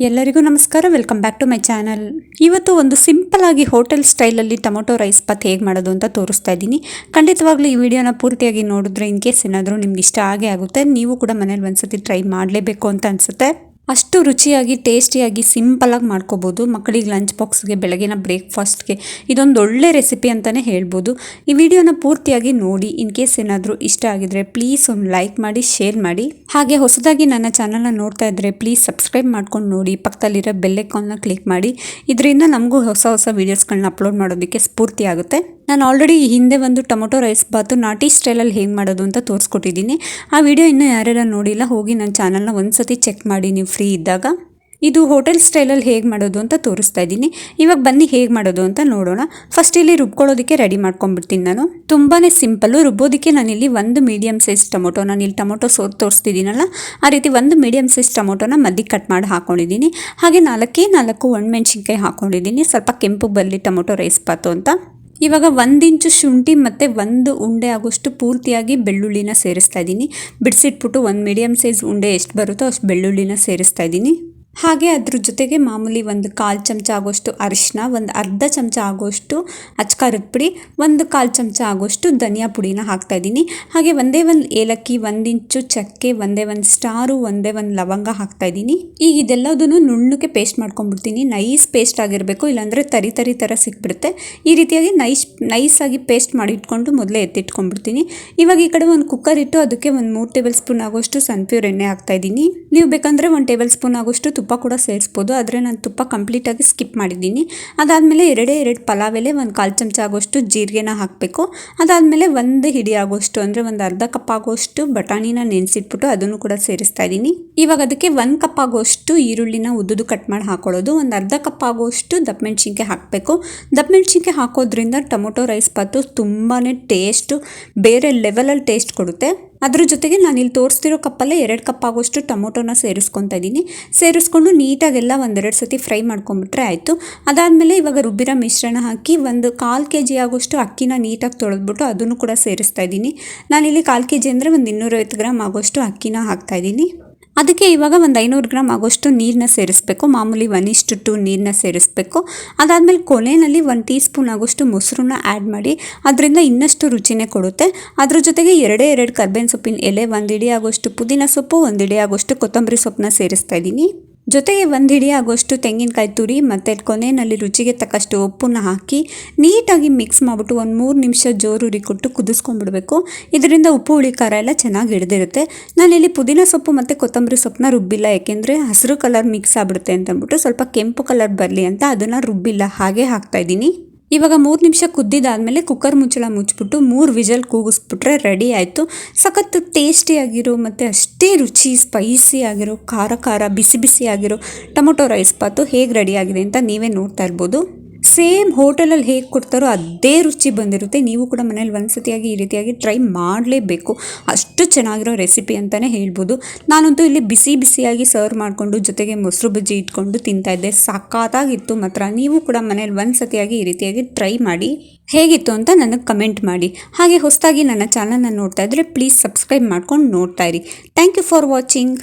ಎಲ್ಲರಿಗೂ ನಮಸ್ಕಾರ. Welcome back to my channel ಇವತ್ತು ಒಂದು ಸಿಂಪಲ್ ಆಗಿ ಹೋಟೆಲ್ ಸ್ಟೈಲಲ್ಲಿ ಟೊಮೊಟೊ ರೈಸ್ ಪತ್ ಹೇಗೆ ಮಾಡೋದು ಅಂತ ತೋರಿಸ್ತಾ ಇದ್ದೀನಿ. ಖಂಡಿತವಾಗ್ಲೂ ಈ ವಿಡಿಯೋನ ಪೂರ್ತಿಯಾಗಿ ನೋಡಿದ್ರೆ ಇನ್ ಕೇಸ್ ಏನಾದರೂ ನಿಮ್ಗೆ ಇಷ್ಟ ಆಗೇ ಆಗುತ್ತೆ, ನೀವು ಕೂಡ ಮನೇಲಿ ಒಂದ್ಸತಿ ಟ್ರೈ ಮಾಡಲೇಬೇಕು ಅಂತ ಅನಿಸುತ್ತೆ. ಅಷ್ಟು ರುಚಿಯಾಗಿ, ಟೇಸ್ಟಿಯಾಗಿ ಸಿಂಪಲಾಗಿ ಮಾಡ್ಕೋಬೋದು. ಮಕ್ಕಳಿಗೆ ಲಂಚ್ ಬಾಕ್ಸ್ಗೆ ಬೆಳಗಿನ ಬ್ರೇಕ್ಫಾಸ್ಟ್ಗೆ ಇದೊಂದು ಒಳ್ಳೆ ರೆಸಿಪಿ ಅಂತಲೇ ಹೇಳ್ಬೋದು. ಈ ವಿಡಿಯೋನ ಪೂರ್ತಿಯಾಗಿ ನೋಡಿ. ಇನ್ ಕೇಸ್ ಏನಾದರೂ ಇಷ್ಟ ಆಗಿದ್ರೆ ಪ್ಲೀಸ್ ಒಂದು ಲೈಕ್ ಮಾಡಿ ಶೇರ್ ಮಾಡಿ. ಹಾಗೆ ಹೊಸದಾಗಿ ನನ್ನ ಚಾನಲ್ನ ನೋಡ್ತಾ ಇದ್ದರೆ ಪ್ಲೀಸ್ ಸಬ್ಸ್ಕ್ರೈಬ್ ಮಾಡ್ಕೊಂಡು ನೋಡಿ. ಪಕ್ಕದಲ್ಲಿರೋ ಬೆಲ್ಲೈಕಾನ್ನ ಕ್ಲಿಕ್ ಮಾಡಿ. ಇದರಿಂದ ನಮಗೂ ಹೊಸ ಹೊಸ ವೀಡಿಯೋಸ್ಗಳನ್ನ ಅಪ್ಲೋಡ್ ಮಾಡೋದಕ್ಕೆ ಸ್ಫೂರ್ತಿ ಆಗುತ್ತೆ. ನಾನು ಆಲ್ರೆಡಿ ಹಿಂದೆ ಒಂದು ಟೊಮೊಟೊ ರೈಸ್ ಬಾತು ನಾಟಿ ಸ್ಟೈಲಲ್ಲಿ ಹೇಗೆ ಮಾಡೋದು ಅಂತ ತೋರಿಸ್ಕೊಟ್ಟಿದ್ದೀನಿ. ಆ ವಿಡಿಯೋ ಇನ್ನೂ ಯಾರ್ಯಾರು ನೋಡಿಲ್ಲ, ಹೋಗಿ ನನ್ನ ಚಾನಲ್ನ ಒಂದ್ಸತಿ ಚೆಕ್ ಮಾಡಿ, ನೀವು ಫ್ರೀ ಇದ್ದಾಗ. ಇದು ಹೋಟೆಲ್ ಸ್ಟೈಲಲ್ಲಿ ಹೇಗೆ ಮಾಡೋದು ಅಂತ ತೋರಿಸ್ತಾ ಇದ್ದೀನಿ. ಇವಾಗ ಬನ್ನಿ ಹೇಗೆ ಮಾಡೋದು ಅಂತ ನೋಡೋಣ. ಫಸ್ಟ್ ಇಲ್ಲಿ ರುಬ್ಕೊಳ್ಳೋದಕ್ಕೆ ರೆಡಿ ಮಾಡ್ಕೊಂಬಿಡ್ತೀನಿ ನಾನು. ತುಂಬಾ ಸಿಂಪಲ್ಲು ರುಬ್ಬೋದಕ್ಕೆ ನಾನಿಲ್ಲಿ ಒಂದು ಮೀಡಿಯಮ್ ಸೈಜ್ ಟೊಮೊಟೊ ನಾನು ಇಲ್ಲಿ ಟೊಮೊಟೊ ಸೋರ್ ತೋರಿಸ್ತಿದ್ದೀನಲ್ಲ, ಆ ರೀತಿ ಒಂದು ಮೀಡಿಯಮ್ ಸೈಜ್ ಟೊಮೊಟೊನ ಮದ್ದಿಗೆ ಕಟ್ ಮಾಡಿ ಹಾಕೊಂಡಿದ್ದೀನಿ. ಹಾಗೆ ನಾಲ್ಕೇ ನಾಲ್ಕು ಒಣಮೆಣ್ಸಿನ್ಕಾಯಿ ಹಾಕೊಂಡಿದ್ದೀನಿ. ಸ್ವಲ್ಪ ಕೆಂಪು ಬರಲಿ ಟೊಮೊಟೊ ರೈಸ್ ಬಾತು ಅಂತ. ಇವಾಗ ಒಂದು ಇಂಚು ಶುಂಠಿ ಮತ್ತು ಒಂದು ಉಂಡೆ ಆಗೋಷ್ಟು ಪೂರ್ತಿಯಾಗಿ ಬೆಳ್ಳುಳ್ಳಿನ ಸೇರಿಸ್ತಾ ಇದ್ದೀನಿ. ಬಿಡಿಸಿಟ್ಬಿಟ್ಟು ಒಂದು ಮೀಡಿಯಮ್ ಸೈಜ್ ಉಂಡೆ ಎಷ್ಟು ಬರುತ್ತೋ ಅಷ್ಟು ಬೆಳ್ಳುಳ್ಳಿನ ಸೇರಿಸ್ತಾ ಇದ್ದೀನಿ. ಹಾಗೆ ಅದ್ರ ಜೊತೆಗೆ ಮಾಮೂಲಿ ಒಂದು ಕಾಲು ಚಮಚ ಆಗೋಷ್ಟು ಅರಿಶಿನ ಒಂದು ಅರ್ಧ ಚಮಚ ಆಗೋಷ್ಟು ಅಚ್ಕಾರದ ಪುಡಿ ಒಂದು ಕಾಲು ಚಮಚ ಆಗೋಷ್ಟು ಧನಿಯಾ ಪುಡಿನ ಹಾಕ್ತಾ ಇದ್ದೀನಿ. ಹಾಗೆ ಒಂದೇ ಒಂದು ಏಲಕ್ಕಿ, ಒಂದು ಇಂಚು ಚಕ್ಕೆ, ಒಂದೇ ಒಂದು ಸ್ಟಾರು, ಒಂದೇ ಒಂದು ಲವಂಗ ಹಾಕ್ತಾ ಇದ್ದೀನಿ. ಈಗ ಇದೆಲ್ಲದನ್ನು ನುಣ್ಣಕ್ಕೆ ಪೇಸ್ಟ್ ಮಾಡ್ಕೊಂಡ್ಬಿಡ್ತೀನಿ. ನೈಸ್ ಪೇಸ್ಟ್ ಆಗಿರಬೇಕು, ಇಲ್ಲಾಂದರೆ ತರಿ ತರಿ ಥರ ಸಿಕ್ಬಿಡುತ್ತೆ. ಈ ರೀತಿಯಾಗಿ ನೈಸ್ ನೈಸಾಗಿ ಪೇಸ್ಟ್ ಮಾಡಿ ಇಟ್ಕೊಂಡು ಮೊದಲೇ ಎತ್ತಿಟ್ಕೊಂಡ್ಬಿಡ್ತೀನಿ. ಇವಾಗ ಈ ಕಡೆ ಒಂದು ಕುಕ್ಕರ್ ಇಟ್ಟು ಅದಕ್ಕೆ ಒಂದು ಮೂರು ಟೇಬಲ್ ಸ್ಪೂನ್ ಆಗೋಷ್ಟು ಸನ್ಪ್ಯೂರ್ ಎಣ್ಣೆ ಹಾಕ್ತಾ ಇದ್ದೀನಿ. ನೀವು ಬೇಕಂದರೆ ಒಂದು ಟೇಬಲ್ ಸ್ಪೂನ್ ಆಗೋಷ್ಟು ತುಪ್ಪ ಕೂಡ ಸೇರಿಸ್ಬೋದು. ಆದರೆ ನಾನು ತುಪ್ಪ ಕಂಪ್ಲೀಟಾಗಿ ಸ್ಕಿಪ್ ಮಾಡಿದ್ದೀನಿ. ಅದಾದಮೇಲೆ ಎರಡೇ ಎರಡು ಪಲಾವ್ ಎಲೆ ಒಂದು ಕಾಲು ಚಮಚ ಆಗೋಷ್ಟು ಜೀರಿಗೆನ ಹಾಕಬೇಕು. ಅದಾದಮೇಲೆ ಒಂದು ಹಿಡಿ ಆಗೋಷ್ಟು ಅಂದರೆ ಒಂದು ಅರ್ಧ ಕಪ್ ಆಗೋಷ್ಟು ಬಟಾಣಿನ ನೆನೆಸಿಟ್ಬಿಟ್ಟು ಅದನ್ನು ಕೂಡ ಸೇರಿಸ್ತಾ ಇದ್ದೀನಿ. ಇವಾಗ ಅದಕ್ಕೆ ಒಂದು ಕಪ್ ಆಗೋಷ್ಟು ಈರುಳ್ಳಿನ ಉದ್ದುದು ಕಟ್ ಮಾಡಿ ಹಾಕೊಳ್ಳೋದು. ಒಂದು ಅರ್ಧ ಕಪ್ ಆಗೋಷ್ಟು ದಪ್ಪ ಮೆಣಸಿನ್ಕಾಯಿ ಹಾಕಬೇಕು. ದಪ್ಪ ಮೆಣಸಿನ್ಕಾಯಿ ಹಾಕೋದ್ರಿಂದ ಟೊಮೊಟೊ ರೈಸ್ ಬಾತು ತುಂಬಾ ಟೇಸ್ಟು, ಬೇರೆ ಲೆವೆಲಲ್ಲಿ ಟೇಸ್ಟ್ ಕೊಡುತ್ತೆ. ಅದ್ರ ಜೊತೆಗೆ ನಾನು ಇಲ್ಲಿ ತೋರಿಸ್ತಿರೋ ಕಪ್ಪಲ್ಲೇ ಎರಡು ಕಪ್ ಆಗೋಷ್ಟು ಟೊಮೊಟೊನ ಸೇರಿಸ್ಕೊತಾ ಇದ್ದೀನಿ ಸೇರಿಸ್ಕೊಂಡು ನೀಟಾಗೆಲ್ಲ ಒಂದೆರಡು ಸತಿ ಫ್ರೈ ಮಾಡ್ಕೊಂಬಿಟ್ರೆ ಆಯಿತು. ಅದಾದಮೇಲೆ ಇವಾಗ ರುಬ್ಬಿರೋ ಮಿಶ್ರಣ ಹಾಕಿ ಒಂದು ಕಾಲು ಕೆ ಜಿ ಆಗೋಷ್ಟು ಅಕ್ಕಿನ ನೀಟಾಗಿ ತೊಳೆದ್ಬಿಟ್ಟು ಅದನ್ನು ಕೂಡ ಸೇರಿಸ್ತಾ ಇದ್ದೀನಿ ನಾನಿಲ್ಲಿ ಕಾಲು ಕೆ ಜಿ ಅಂದರೆ ಒಂದು ಇನ್ನೂರೈವತ್ತು ಗ್ರಾಮ್ ಆಗೋಷ್ಟು ಅಕ್ಕಿನ ಹಾಕ್ತಾ ಇದ್ದೀನಿ ಅದಕ್ಕೆ ಇವಾಗ ಒಂದು ಐನೂರು ಗ್ರಾಮ್ ಆಗೋಷ್ಟು ನೀರನ್ನ ಸೇರಿಸಬೇಕು. ಮಾಮೂಲಿ ಒನ್ ಇಷ್ಟು ಟು ನೀರನ್ನ ಸೇರಿಸ್ಬೇಕು. ಅದಾದಮೇಲೆ ಕೊನೆಯಲ್ಲಿ ಒಂದು ಟೀ ಸ್ಪೂನ್ ಆಗೋಷ್ಟು ಮೊಸರನ್ನ ಆ್ಯಡ್ ಮಾಡಿ ಅದರಿಂದ ಇನ್ನಷ್ಟು ರುಚಿನೇ ಕೊಡುತ್ತೆ. ಅದ್ರ ಜೊತೆಗೆ ಎರಡೇ ಎರಡು ಕರ್ಬೇವಿನ ಸೊಪ್ಪಿನ ಎಲೆ, ಒಂದು ಇಡಿ ಆಗೋಷ್ಟು ಪುದೀನ ಸೊಪ್ಪು, ಒಂದು ಇಡಿ ಆಗೋಷ್ಟು ಕೊತ್ತಂಬರಿ ಸೊಪ್ಪನ್ನ ಸೇರಿಸ್ತಾ ಇದ್ದೀನಿ. ಜೊತೆಗೆ ಒಂದು ಹಿಡಿ ಆಗೋಷ್ಟು ತೆಂಗಿನಕಾಯಿ ತುರಿ ಮತ್ತು ಕೊನೆಯಲ್ಲಿ ರುಚಿಗೆ ತಕ್ಕಷ್ಟು ಉಪ್ಪನ್ನು ಹಾಕಿ ನೀಟಾಗಿ ಮಿಕ್ಸ್ ಮಾಡಿಬಿಟ್ಟು ಒಂದು ಮೂರು ನಿಮಿಷ ಜೋರುರಿ ಕೊಟ್ಟು ಕುದಿಸ್ಕೊಂಡ್ಬಿಡ್ಬೇಕು. ಇದರಿಂದ ಉಪ್ಪು ಹುಳಿ ಖಾರ ಎಲ್ಲ ಚೆನ್ನಾಗಿ ಹಿಡಿದಿರುತ್ತೆ. ನಾನಿಲ್ಲಿ ಪುದೀನ ಸೊಪ್ಪು ಮತ್ತು ಕೊತ್ತಂಬರಿ ಸೊಪ್ಪನ್ನ ರುಬ್ಬಿಲ್ಲ, ಯಾಕೆಂದರೆ ಹಸಿರು ಕಲರ್ ಮಿಕ್ಸ್ ಆಗ್ಬಿಡುತ್ತೆ ಅಂತ ಅಂದ್ಬಿಟ್ಟು ಸ್ವಲ್ಪ ಕೆಂಪು ಕಲರ್ ಬರಲಿ ಅಂತ ಅದನ್ನು ರುಬ್ಬಿಲ್ಲ, ಹಾಗೆ ಹಾಕ್ತಾ ಇದ್ದೀನಿ. ಇವಾಗ ಮೂರು ನಿಮಿಷ ಕುದ್ದಿದ್ದಾದಮೇಲೆ ಕುಕ್ಕರ್ ಮುಚ್ಚಳ ಮುಚ್ಚಿಬಿಟ್ಟು ಮೂರು ವಿಜಲ್ ಕೂಗಿಸ್ಬಿಟ್ರೆ ರೆಡಿ ಆಯಿತು. ಸಖತ್ತು ಟೇಸ್ಟಿಯಾಗಿರೋ ಮತ್ತು ಅಷ್ಟೇ ರುಚಿ ಸ್ಪೈಸಿ ಆಗಿರೋ, ಖಾರ ಖಾರ, ಬಿಸಿ ಬಿಸಿ ಆಗಿರೋ ಟೊಮೊಟೊ ರೈಸ್ ಬಾತು ಹೇಗೆ ರೆಡಿ ಆಗಿದೆ ಅಂತ ನೀವೇ ನೋಡ್ತಾ ಇರ್ಬೋದು. ಸೇಮ್ ಹೋಟೆಲಲ್ಲಿ ಹೇಗೆ ಕೊಡ್ತಾರೋ ಅದೇ ರುಚಿ ಬಂದಿರುತ್ತೆ. ನೀವು ಕೂಡ ಮನೇಲಿ ಒಂದ್ಸತಿಯಾಗಿ ಈ ರೀತಿಯಾಗಿ ಟ್ರೈ ಮಾಡಲೇಬೇಕು. ಅಷ್ಟು ಚೆನ್ನಾಗಿರೋ ರೆಸಿಪಿ ಅಂತಲೇ ಹೇಳ್ಬೋದು. ನಾನಂತೂ ಇಲ್ಲಿ ಬಿಸಿ ಬಿಸಿಯಾಗಿ ಸರ್ವ್ ಮಾಡಿಕೊಂಡು ಜೊತೆಗೆ ಮೊಸರು ಬಜ್ಜಿ ಇಟ್ಕೊಂಡು ತಿಂತಾಯಿದ್ದೆ ಸಖತ್ತಾಗಿತ್ತು ಮಾತ್ರ. ನೀವು ಕೂಡ ಮನೇಲಿ ಒಂದ್ಸತಿಯಾಗಿ ಈ ರೀತಿಯಾಗಿ ಟ್ರೈ ಮಾಡಿ. ಹೇಗಿತ್ತು ಅಂತ ನನಗೆ ಕಮೆಂಟ್ ಮಾಡಿ. ಹಾಗೆ ಹೊಸದಾಗಿ ನನ್ನ ಚಾನಲನ್ನು ನೋಡ್ತಾ ಇದ್ದರೆ ಪ್ಲೀಸ್ ಸಬ್ಸ್ಕ್ರೈಬ್ ಮಾಡ್ಕೊಂಡು ನೋಡ್ತಾ ಇರಿ. Thank you for watching